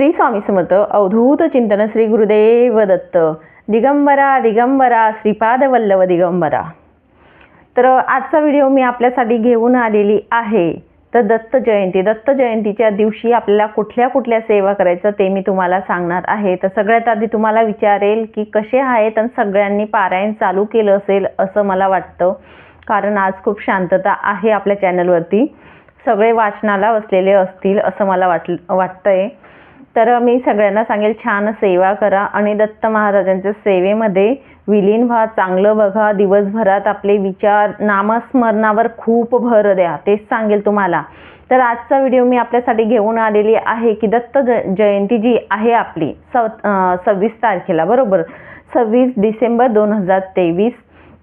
श्री स्वामी समर्थ अवधूत चिंतन श्री गुरुदेव दत्त दिगंबरा दिगंबरा श्रीपाद वल्लभ दिगंबरा. तर आजचा व्हिडिओ मी आपल्यासाठी घेऊन आलेली आहे. तर दत्त जयंती दत्त जयंतीच्या दिवशी आपल्याला कुठल्या कुठल्या सेवा करायचं ते मी तुम्हाला सांगणार आहे. तर सगळ्यात आधी तुम्हाला विचारेल की कसे आहेत आणि सगळ्यांनी पारायण चालू केलं असेल असं मला वाटतं. कारण आज खूप शांतता आहे आपल्या चॅनलवरती सगळे वाचनाला बसलेले असतील असं मला वाट वाटतंय. तर मी सगळ्यांना सांगेल छान सेवा करा. आणि दत्त महाराजांच्या सेवेमध्ये विलीन व्हा चांगलं बघा. दिवसभरात आपले विचार नामस्मरणावर खूप भर द्या. तेच सांगेल तुम्हाला. तर आजचा व्हिडिओ मी आपल्यासाठी घेऊन आलेली आहे की दत्त ज जयंती जी आहे आपली सव सव्वीस तारखेला बरोबर? सव्वीस डिसेंबर दोन हजार तेवीस.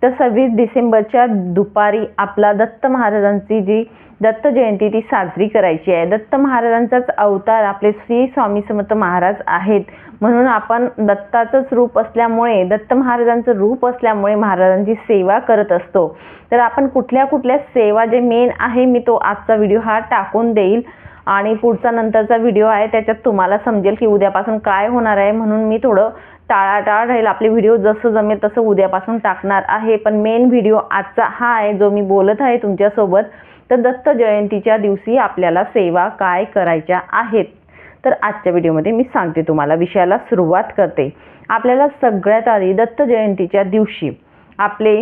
तर सव्वीस डिसेंबरच्या दुपारी आपला दत्त महाराजांची जी दत्त जयंती ती साजरी करायची आहे. दत्त महाराजांचाच अवतार आपले श्री स्वामी समर्थ महाराज आहेत. म्हणून आपण दत्ताचंच रूप असल्यामुळे दत्त महाराजांचं रूप असल्यामुळे महाराजांची सेवा करत असतो. तर आपण कुठल्या कुठल्या सेवा जे मेन आहे मी तो आजचा व्हिडिओ हा टाकून देईल. आणि पुढचा नंतरचा व्हिडिओ आहे त्याच्यात तुम्हाला समजेल की उद्यापासून काय होणार आहे. म्हणून मी थोडं टाळाटाळ राहील. आपले व्हिडिओ जसं जमेल तसं उद्यापासून टाकणार आहे. पण मेन व्हिडिओ आजचा हा आहे जो मी बोलत आहे तुमच्यासोबत. तर दत्त जयंतीच्या दिवशी आपल्याला सेवा काय करायच्या आहेत? तर आजच्या व्हिडिओमध्ये मी सांगते तुम्हाला. विषयाला सुरुवात करते. आपल्याला सगळ्यात आधी दत्त जयंतीच्या दिवशी आपले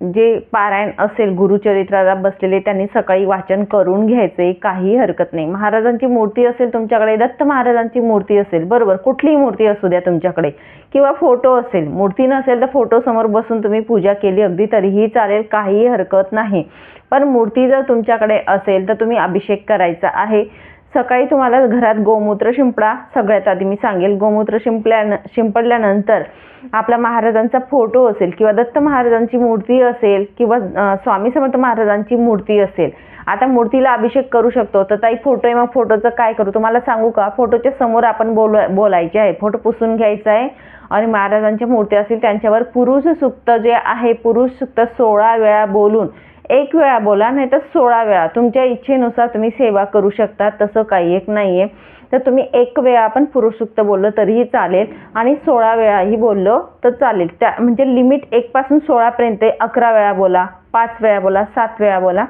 जे पारायण असेल गुरुचरित्राला बसलेले त्यांनी सकाळी वाचन करून घ्यायचे काही हरकत नाही. महाराजांची मूर्ती असेल तुमच्याकडे दत्त महाराजांची मूर्ती असेल बरोबर. कुठलीही मूर्ती असू द्या तुमच्याकडे. किंवा फोटो असेल मूर्ती नसेल तर फोटो समोर बसून तुम्ही पूजा केली अगदी तरीही चालेल काही हरकत नाही. पण मूर्ती जर तुमच्याकडे असेल तर तुम्ही अभिषेक करायचा आहे. सकाळी तुम्हाला घरात गोमूत्र शिंपडा सगळ्यात आधी मी सांगेल. गोमूत्र शिंपल्यान शिंपडल्यानंतर आपला महाराजांचा फोटो असेल किंवा दत्त महाराजांची मूर्ती असेल किंवा स्वामी समर्थ महाराजांची मूर्ती असेल. आता मूर्तीला अभिषेक करू शकतो. तर ताई फोटो आहे मग फोटोचं काय करू? तुम्हाला सांगू का? फोटोच्या समोर आपण बोल बोलायचे आहे. फोटो पुसून घ्यायचा आहे आणि महाराजांच्या मूर्ती असतील त्यांच्यावर पुरुष सुक्त जे आहे पुरुष सुक्त सोळा वेळा बोलून एक वेळा बोला नाही तर सोळा वेळा. तुमच्या इच्छेनुसार तुम्ही सेवा करू शकता तसं काही एक नाही आहे तर तुम्ही एक वेळा आपण पुरुषसुक्त बोललं तरीही चालेल आणि सोळा वेळाही बोललो तर चालेल. त्या म्हणजे लिमिट एकपासून सोळापर्यंत अकरा वेळा बोला पाच वेळा बोला सात वेळा बोला.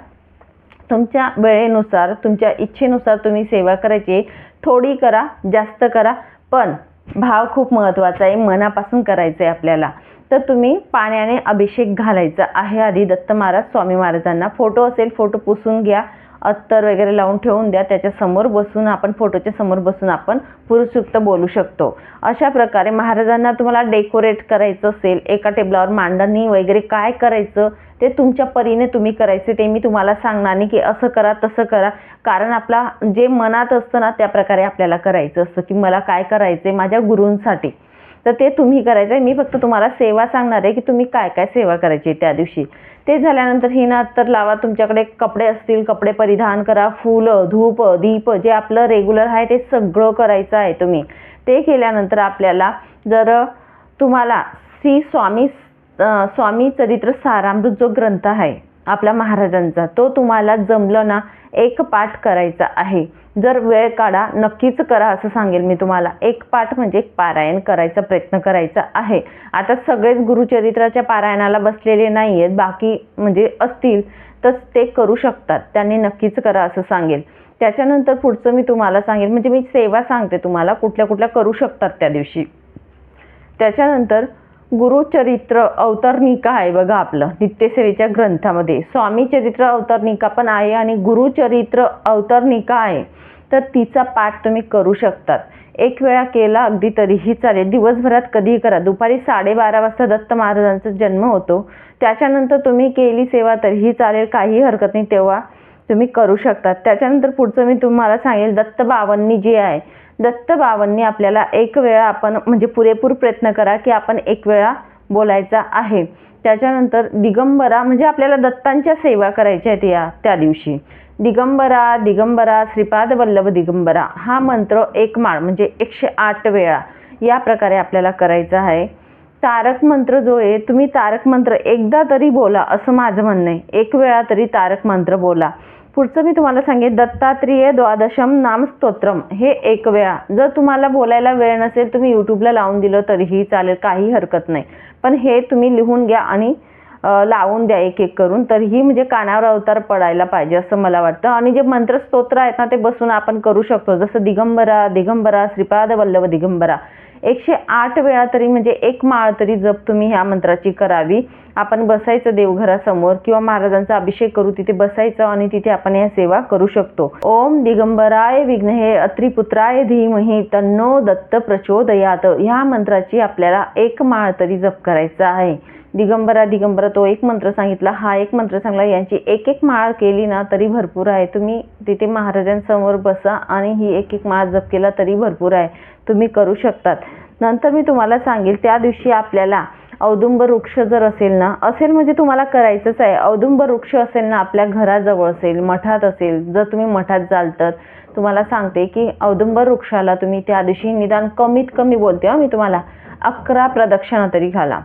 तुमच्या वेळेनुसार तुमच्या इच्छेनुसार तुम्ही सेवा करायची थोडी करा जास्त करा पण भाव खूप महत्त्वाचा आहे. मनापासून करायचं आहे आपल्याला. तर तुम्ही पाण्याने अभिषेक घालायचा आहे. आधी दत्त महाराज स्वामी महाराजांना फोटो असेल फोटो पुसून घ्या. अत्तर वगैरे लावून ठेवून द्या. त्याच्यासमोर बसून आपण फोटोच्या समोर बसून आपण पुरुषयुक्त बोलू शकतो. अशा प्रकारे महाराजांना तुम्हाला डेकोरेट करायचं असेल एका टेबलावर मांडणी वगैरे काय करायचं ते तुमच्या परीने तुम्ही करायचे ते मी तुम्हाला सांगणार नाही की असं करा तसं करा. कारण आपला जे मनात असतं ना त्या प्रकारे आपल्याला करायचं असतं की मला काय करायचं आहे माझ्या गुरूंसाठी. तर ते तुम्ही करायचं आहे. मी फक्त तुम्हाला सेवा सांगणार आहे की तुम्ही काय काय सेवा करायची त्या दिवशी. ते झाल्यानंतर हिनं तर लावा तुमच्याकडे कपडे असतील कपडे परिधान करा फुलं धूप दीप जे आपलं रेग्युलर आहे ते सगळं करायचं आहे तुम्ही. ते केल्यानंतर आपल्याला जर तुम्हाला श्री स्वामी स्वामी चरित्र सारामृत जो ग्रंथ आहे आपल्या महाराजांचा. तो तुम्हाला जमलं ना एक पाठ करायचा आहे. जर वेळ काढा नक्कीच करा असं सांगेल मी तुम्हाला. एक पाठ म्हणजे एक पारायण करायचा प्रयत्न करायचा आहे. आता सगळेच गुरुचरित्राच्या पारायणाला बसलेले नाही आहेत बाकी म्हणजे असतील तर ते करू शकतात. त्यांनी नक्कीच करा असं सांगेल. त्याच्यानंतर पुढचं मी तुम्हाला सांगेल म्हणजे मी सेवा सांगते तुम्हाला कुठल्या कुठल्या करू शकतात त्या दिवशी. त्याच्यानंतर गुरुचरित्र अवतरणिका आहे बघा आपलं नित्यसेवेच्या ग्रंथामध्ये. स्वामी चरित्र अवतरणिका पण आहे आणि गुरुचरित्र अवतरणिका आहे. तर तिचा पाठ तुम्ही करू शकतात. एक वेळा केला अगदी तरीही चालेल. दिवसभरात कधीही करा. दुपारी साडेबारा वाजता दत्त महाराजांचा जन्म होतो. त्याच्यानंतर तुम्ही केली सेवा तरीही चालेल. काही हरकत नाही. तेव्हा तुम्ही करू शकतात त्याच्यानंतर पुढचं मी तुम्हाला सांगेल दत्त बावन्नी जी आहे दत्त बावन्नी आपल्याला एक वेळा आपण म्हणजे पुरेपूर प्रयत्न करा की आपण एक वेळा बोलायचा आहे. त्याच्यानंतर दिगंबरा म्हणजे आपल्याला दत्तांच्या सेवा करायच्या आहेत या त्या दिवशी. दिगंबरा दिगंबरा श्रीपाद वल्लभ दिगंबरा हा मंत्र एक माळ म्हणजे एकशे आठ वेळा या प्रकारे आपल्याला करायचा आहे. तारक मंत्र जो आहे तुम्ही तारक मंत्र एकदा तरी बोला असं माझं म्हणणं आहे. एक वेळा तरी तारक मंत्र बोला. पुढचं मी तुम्हाला सांगेन दत्तात्रेय द्वादशम नामस्तोत्रम हे एक वेळा. जर तुम्हाला बोलायला वेळ नसेल तुम्ही यूट्यूबला लावून दिलं तरीही चालेल काही हरकत नाही. पण हे तुम्ही लिहून घ्या आणि लावून द्या एक एक करून. तरीही म्हणजे कानावर अवतार पडायला पाहिजे असं मला वाटतं. आणि जे मंत्रस्तोत्र आहेत ना ते बसून आपण करू शकतो. जसं दिगंबरा दिगंबरा श्रीपाद वल्लभ दिगंबरा. एकशे आठ वेळा तरी म्हणजे एक माळ तरी जप तुम्ही ह्या मंत्राची करावी. आपण बसायचं देवघरासमोर किंवा महाराजांचा अभिषेक करू तिथे बसायचं आणि तिथे आपण या सेवा करू शकतो. ओम दिगंबराय विघ्नहे अत्रिपुत्राय धीमही तन्नो दत्त प्रचोदयात. ह्या मंत्राची आपल्याला एक माळ तरी जप करायचा आहे. दिगंबरा दिगंबरा तो एक मंत्र सांगितला हा एक मंत्र सांगला यांची एक एक माळ केली ना तरी भरपूर आहे. तुम्ही तिथे महाराजांसमोर बसा आणि ही एक एक माळ जप केला तरी भरपूर आहे. तुम्ही करू शकतात. नंतर मी तुम्हाला सांगेल त्या दिवशी आपल्याला औदुंब वृक्ष जर असेल ना असेल म्हणजे तुम्हाला करायचंच आहे. औदुंब वृक्ष असेल ना आपल्या घराजवळ असेल मठात असेल जर तुम्ही मठात जाल तर. तुम्हाला सांगते की औदुंब वृक्षाला तुम्ही त्या दिवशी निदान कमीत कमी बोलते हं मी तुम्हाला अकरा प्रदक्षिणा तरी घाला.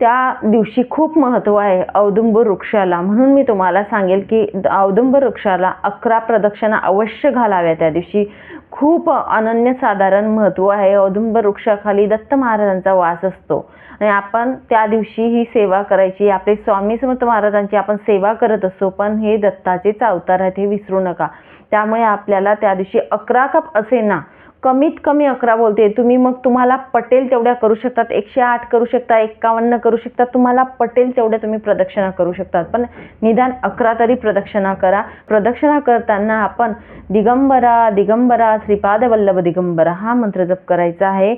त्या दिवशी खूप महत्त्व आहे औदुंबर वृक्षाला. म्हणून मी तुम्हाला सांगेल की औदुंबर वृक्षाला अकरा प्रदक्षिणा अवश्य घालाव्या त्या दिवशी. खूप अनन्यसाधारण महत्त्व आहे. औदुंबर वृक्षाखाली दत्त महाराजांचा वास असतो. आणि आपण त्या दिवशी ही सेवा करायची. आपले स्वामी समर्थ महाराजांची आपण सेवा करत असतो पण हे दत्ताचेच अवतार आहेत हे विसरू नका. त्यामुळे आपल्याला त्या दिवशी अकरा कप असे ना कमीत कमी अकरा बोलते. तुम्ही मग तुम्हाला पटेल तेवढ्या करू शकतात. एकशे आठ करू शकता एक्कावन्न करू शकता. तुम्हाला पटेल तेवढ्या तुम्ही प्रदक्षिणा करू शकतात. पण निदान अकरा तरी प्रदक्षिणा करा. प्रदक्षिणा करताना आपण दिगंबरा दिगंबरा श्रीपाद वल्लभ दिगंबरा हा मंत्र जप करायचा आहे.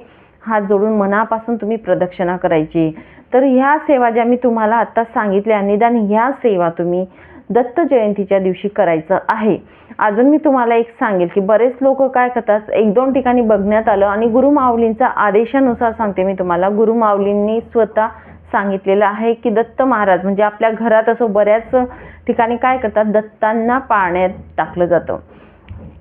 हात जोडून मनापासून तुम्ही प्रदक्षिणा करायची. तर ह्या सेवा ज्या मी तुम्हाला आत्ता सांगितल्या निदान ह्या सेवा तुम्ही दत्त जयंतीच्या दिवशी करायचं आहे. अजून मी तुम्हाला एक सांगेल की बरेच लोक काय करतात एक दोन ठिकाणी बघण्यात आलं आणि गुरुमाऊलींचा आदेशानुसार सांगते मी तुम्हाला. गुरुमाऊलींनी स्वतः सांगितलेलं आहे की दत्त महाराज म्हणजे आपल्या घरात असं बऱ्याच ठिकाणी काय करतात दत्तांना पाण्यात टाकलं जातं.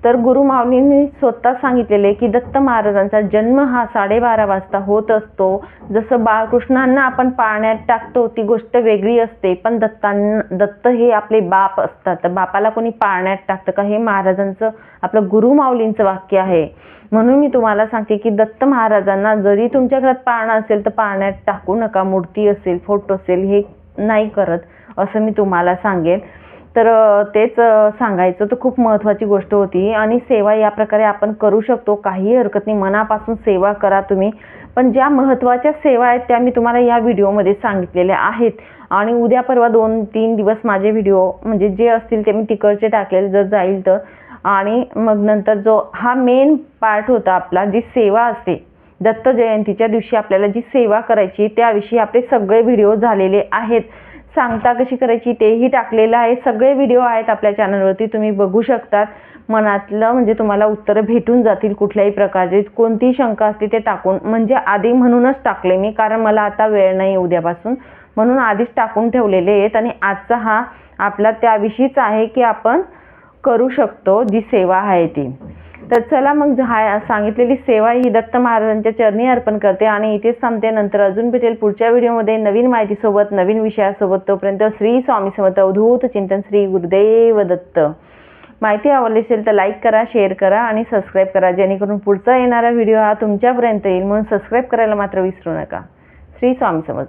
तर गुरु माऊलींनी स्वतः सांगितलेले की दत्त महाराजांचा जन्म हा साडेबारा वाजता होत असतो. जसं बाळकृष्णांना आपण पाळण्यात टाकतो ती गोष्ट वेगळी असते. पण दत्तांना दत्त हे आपले बाप असतात. तर बापाला कोणी पाळण्यात टाकतं का हे महाराजांचं आपलं गुरु माऊलींचं वाक्य आहे. म्हणून मी तुम्हाला सांगते की दत्त महाराजांना जरी तुमच्या घरात पाळणं असेल तर पाळण्यात टाकू नका. मूर्ती असेल फोटो असेल हे नाही करत असं मी तुम्हाला सांगेल तर तेच सांगायचं तर खूप महत्त्वाची गोष्ट होती. आणि सेवा या प्रकारे आपण करू शकतो. काही हरकत नाही. मनापासून सेवा करा तुम्ही. पण ज्या महत्त्वाच्या सेवा आहेत त्या मी तुम्हाला या व्हिडिओमध्ये सांगितलेल्या आहेत. आणि उद्या परवा दोन तीन दिवस माझे व्हिडिओ म्हणजे जे असतील ते मी तिकडचे टाकेल जर जाईल तर. आणि मग नंतर जो हा मेन पार्ट होता आपला जी सेवा असते. दत्त जयंतीच्या दिवशी आपल्याला जी सेवा करायची त्याविषयी आपले सगळे व्हिडिओ झालेले आहेत. सांगता कशी करायची तेही टाकलेलं आहे. सगळे व्हिडिओ आहेत आपल्या चॅनलवरती तुम्ही बघू शकतात. मनातलं म्हणजे तुम्हाला उत्तरं भेटून जातील कुठल्याही प्रकारचे. कोणतीही शंका असते ते टाकून म्हणजे आधी म्हणूनच टाकले मी कारण मला आता वेळ नाही उद्यापासून म्हणून आधीच टाकून ठेवलेले आहेत आणि आजचा हा आपला त्याविषयीच आहे की आपण करू शकतो जी सेवा आहे ती. तर चला मग हा सांगितलेली सेवा ही दत्त महाराजांच्या चरणी अर्पण करते आणि इथेच थांबते. नंतर अजून भेटेल पुढच्या व्हिडिओमध्ये नवीन माहितीसोबत नवीन विषयासोबत. तोपर्यंत श्री स्वामी समर्थ. अवधूत चिंतन श्री गुरुदेव दत्त. माहिती आवडली असेल तर लाईक करा शेअर करा आणि सबस्क्राईब करा. जेणेकरून पुढचा येणारा व्हिडिओ हा तुमच्यापर्यंत येईल. म्हणून सबस्क्राईब करायला मात्र विसरू नका. श्री स्वामी समर्थ.